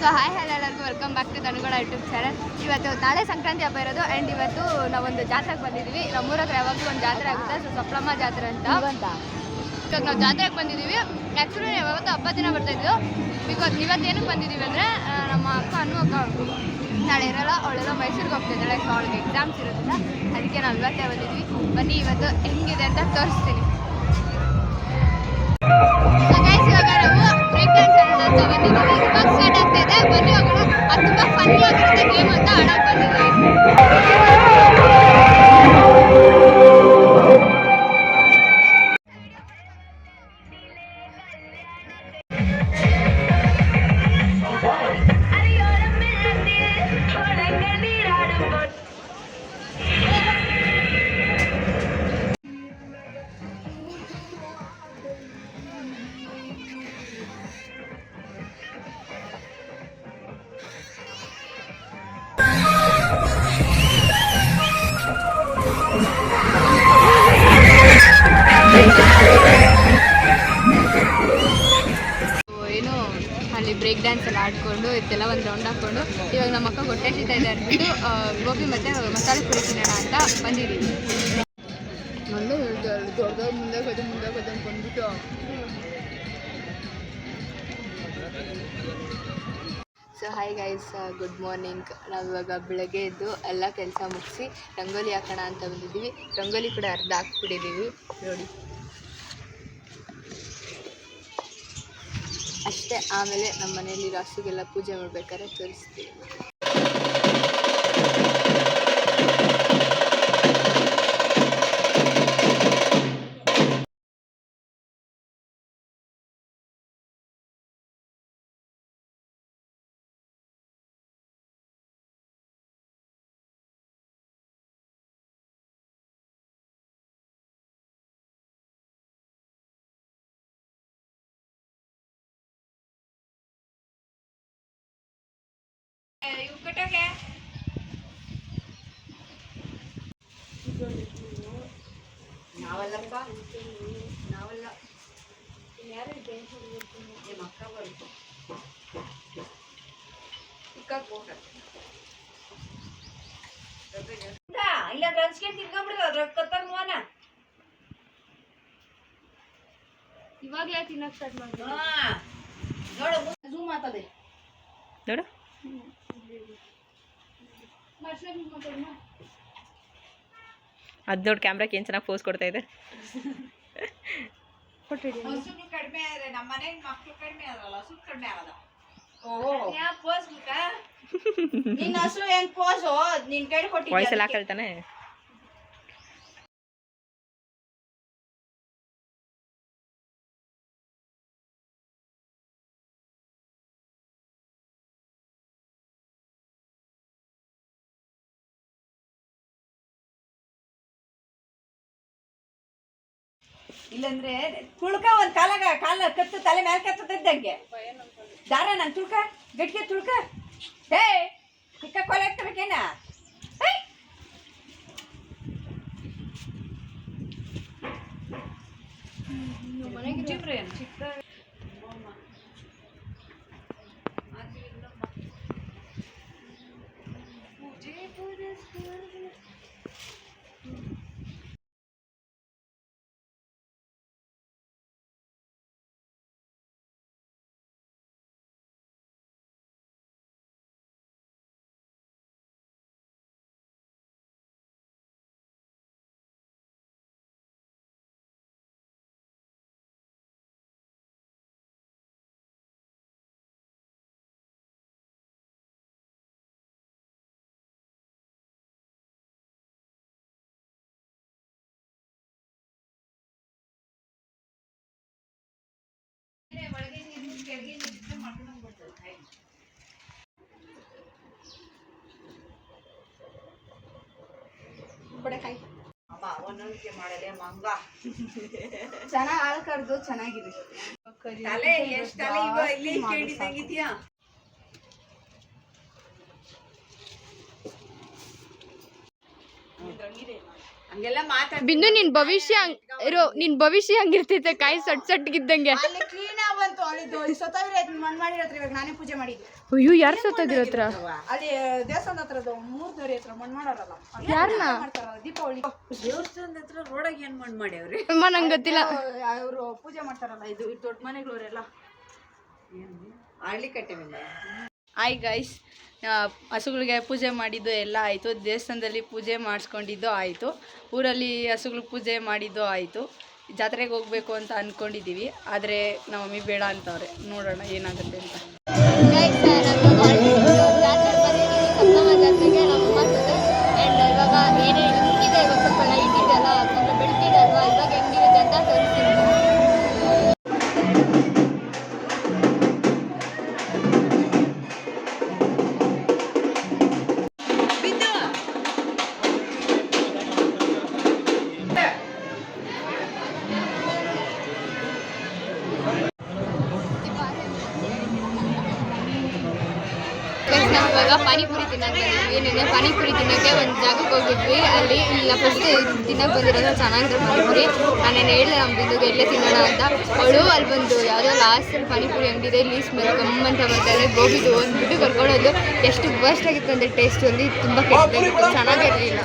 So hi hello ಎಲ್ಲರಿಗೂ welcome back to ತನುಗಳ YouTube channel ಇವತ್ತು ನಾಳೆ ಸಂಕ್ರಾಂತಿ ಹಬ್ಬ ಇರೋದು ಆ್ಯಂಡ್ ಇವತ್ತು ನಾವೊಂದು ಜಾತ್ರೆಗೆ ಬಂದಿದ್ದೀವಿ. ನಮ್ಮೂರ ಹತ್ರ ಯಾವಾಗಲೂ ಒಂದು ಜಾತ್ರೆ ಆಗುತ್ತೆ ಸೊ ಸಪ್ಲಮ್ಮ ಜಾತ್ರೆ ಅಂತ. ಇವಾಗ ನಾವು ಜಾತ್ರೆಗೆ ಬಂದಿದ್ದೀವಿ. ಆ್ಯಕ್ಚುಲಿ ಯಾವತ್ತು ಹಬ್ಬ ದಿನ ಬರ್ತಾಯಿದ್ದು ಬಿಕಾಸ್ ಇವತ್ತೇನು ಬಂದಿದ್ದೀವಿ ಅಂದರೆ ನಮ್ಮ ಅಕ್ಕ ಅನ್ನೋ ಅಕ್ಕ ನಾಳೆ ಇರೋಲ್ಲ ಅವಳೆಲ್ಲ ಮೈಸೂರಿಗೆ ಹೋಗ್ತಿದ್ದಾಳೆ ಸೊ ಅವಳಿಗೆ ಎಕ್ಸಾಮ್ಸ್ ಇರೋದಿಲ್ಲ ಅದಕ್ಕೆ ನಾವು ಇವತ್ತೇ ಬಂದಿದ್ವಿ ಬನ್ನಿ ಇವತ್ತು ಹೆಂಗಿದೆ ಅಂತ ತೋರಿಸ್ತೀನಿ. ಏನು ಅಲ್ಲಿ ಬ್ರೇಕ್ ಡ್ಯಾನ್ಸ್ ಎಲ್ಲ ಆಡ್ಕೊಂಡು ಇದೆಲ್ಲ ಒಂದು ರೌಂಡ್ ಹಾಕೊಂಡು ಇವಾಗ ನಮ್ಮ ಅಕ್ಕ ಹೊಟ್ಟೆ ಹಸಿತಾ ಇದೆ ಅಂದ್ಬಿಟ್ಟು ಗೋಬಿ ಮತ್ತು ಮಸಾಲೆ ಪುರಿ ತಿನ್ನೋಣ ಅಂತ ಬಂದಿದ್ದೀವಿ ಮೊದಲು ದೊಡ್ಡ ಮುಂದೆ ಹೋದ ಮುಂದೆ ಹೋದ ಬಂದ್ಬಿಟ್ಟು. So hi guys good morning ನಾವು ಇವಾಗ ಬೆಳಗ್ಗೆ ಎದ್ದು ಎಲ್ಲ ಕೆಲಸ ಮುಗಿಸಿ ರಂಗೋಲಿ ಹಾಕೋಣ ಅಂತ ಬಂದಿದ್ದೀವಿ. ರಂಗೋಲಿ ಕೂಡ ಅರ್ಧ ಹಾಕ್ಬಿಟ್ಟಿದ್ದೀವಿ. ನೋಡಿ. ಅಷ್ಟೇ ಆಮೇಲೆ ನಮ್ಮ ಮನೆಯಲ್ಲಿ ರಾಸುಗೆಲ್ಲ ಪೂಜೆ ಮಾಡ್ಬೇಕಾದ್ರೆ ತೋರಿಸ್ತೀವಿ. ನಾವಲ್ಲಪ್ಪ. ನಾವಲ್ಲ. ನಿಮ್ಮ ಅಕ್ಕ ಬಂತು ಇಲ್ಲ ರಂಚ್ಕೆ ತಿನ್ಕೊಂಬಿಡಿದ ಅದ್ರ ಕತ್ತರ್ ಮೋನ ಇವಾಗಲೇ ತಿನ್ನಕ್ಕೆ ಸ್ಟಾರ್ಟ್ ಮಾಡಿದ್ವಿ ನೋಡು ಝೂಮ್ ನೋಡು. ಅದು ನೋಡಿ ಕ್ಯಾಮ್ರಾಕ್ಕೆ ಏನು ಚೆನ್ನಾಗಿ ಪೋಸ್ ಕೊಡ್ತಾ ಇದೆ. ಕಡಿಮೆ ಆದ್ರೆ ನಮ್ಮ ಮಕ್ಕಳು ಮಕ್ಳು ಕಡಿಮೆ ಆದ್ರಲ್ಲ ಹಸು ಕಡಿಮೆ ಆಗಲ್ಲ ಓ. ಯಾ ಪೋಸ್ ಬೇಕ ನಿನ್ನ ಹಸು ಏನ್ ಪೋಸು ನಿನ್ ಕೈ ವಾಯ್ಸ್ ಎಲ್ಲ ಹಾಕಳ್ತಾನೆ ಇಲ್ಲಂದ್ರೆ ತುಳ್ಕ ಒಂದ್ ಕಾಲಾಗ ಕಾಲ ಕತ್ತು ತಲೆ ಮೇಲೆ ಕತ್ತದಂಗೆ ದಾರ ನನ್ ತುಳ್ಕ? ಗಟ್ಟಿಗೆ ತುಳ್ಕ? ಹೇ ಚಿಕ್ಕ ಕೊಲೆ ಹಾಕ್ತಬೇಕೇನ ಚಿಕ್ಕ ಮಂಗ. ಚೆನ್ನಾಗಿ ಕರೆದು ಚೆನ್ನಾಗಿದೆ. ತಲೆ ಎಷ್ಟ್ ತಲೆ ಇವ ಇಲ್ಲಿ ಕೇಳಿದಂಗಿದ್ಯಾ ಹಂಗೆಲ್ಲ ಮಾತಾಡ್ ಬಿಂದು ನಿನ್ ಭವಿಷ್ಯ ಹಂಗ್- ಇರೋ ನಿನ್ ಭವಿಷ್ಯ ಹಂಗಿರ್ತೈತೆ? ಕಾಯಿ ಸಟ್ ಸಟ್ಗಿದ್ದಂಗೆ. ಅಲ್ಲಿ ಕ್ಲೀನ್ ಬಂತು ಅಲ್ಲಿದ್ದು. ಸತ್ತೋಗಿರೋ ಮಣ್ಣು ಮಾಡಿರತ್ರ ಇವಾಗ ನಾನೇ ಪೂಜೆ ಮಾಡಿದ್ದೆ. ಅಯ್ಯೋ ಯಾರು ಸತ್ತೋಗಿರೋ ಹತ್ರ ಅಲ್ಲಿ ದೇವಸ್ಥಾನದ ಹತ್ರದ್ದು ಮೂರ್ನೂರಿ ದೋರಿ ಹತ್ರ ಮಣ್ಣು ಮಾಡಾರಲ್ಲ. ಯಾರನ್ನ ಮಾಡ್ತಾರಲ್ಲ ದೀಪಾವಳಿ. ದೇವಸ್ಥಾನದ ಹತ್ರ ರೋಡಾಗ ಏನ್ ಮಣ್ಣು ಮಾಡ್ಯಾವ್ರಿ? ಅಮ್ಮ ನಂಗೆ ಗೊತ್ತಿಲ್ಲ. ಅವರು ಪೂಜೆ ಮಾಡ್ತಾರಲ್ಲ ಇದು ಇದು ದೊಡ್ಡ ಮನೆಗಳವರೆಲ್ಲ ಹಳ್ಳಿ ಕಟ್ಟೆ ಮೇಲೆ. ಹಾಯ್ ಗೈಸ್ ಹಸುಗಳಿಗೆ ಪೂಜೆ ಮಾಡಿದ್ದು ಎಲ್ಲ ಆಯಿತು. ದೇವಸ್ಥಾನದಲ್ಲಿ ಪೂಜೆ ಮಾಡಿಸ್ಕೊಂಡಿದ್ದು ಆಯಿತು. ಊರಲ್ಲಿ ಹಸುಗಳಿಗೆ ಪೂಜೆ ಮಾಡಿದ್ದು ಆಯಿತು. ಜಾತ್ರೆಗೆ ಹೋಗಬೇಕು ಅಂತ ಅಂದ್ಕೊಂಡಿದ್ದೀವಿ ಆದರೆ ನಮ್ಮ ಮಮ್ಮಿ ಬೇಡ ಅಂತವ್ರೆ. ನೋಡೋಣ ಏನಾಗುತ್ತೆ ಅಂತ. ನಾವು ಇವಾಗ ಪಾನಿಪುರಿ ತಿನ್ನಕ್ಕೆ ಬಂದಿದ್ವಿ. ನಿನ್ನೆ ಪಾನಿಪುರಿ ತಿನ್ನೋಕ್ಕೆ ಒಂದು ಜಾಗಕ್ಕೆ ಹೋಗಿದ್ವಿ. ಅಲ್ಲಿ ಇಲ್ಲ ಫಸ್ಟ್ ತಿನ್ನಕ್ಕೆ ಬಂದಿರೋದು ಚೆನ್ನಾಗಿದೆ ಪಾನಿಪುರಿ. ನಾನು ಹೇಳಿದೆ ನಮ್ಮ ಬಿಂದುಗೆ ಎಲ್ಲೇ ತಿನ್ನೋಣ ಅಂತ. ಅವಳು ಅಲ್ಲಿ ಬಂದು ಯಾವುದೋ ಲಾಸ್ಟಲ್ಲಿ ಪಾನಿಪುರಿ ಅಂಗಡಿದೆ, ಇಲ್ಲಿ ಸ್ಮೆಲ್ ಗಮ್ಮಂತ ಬರ್ತಾರೆ ಗೋಬಿದು ಅಂದ್ಬಿಟ್ಟು ಕರ್ಕೊಳ್ಳೋದು ಎಷ್ಟು ವರ್ಸ್ಟ್ ಆಗಿತ್ತು ಅಂದರೆ ಟೇಸ್ಟ್ ಅಲ್ಲಿ, ತುಂಬ ಕೆಟ್ಟ ಚೆನ್ನಾಗಿರಲಿಲ್ಲ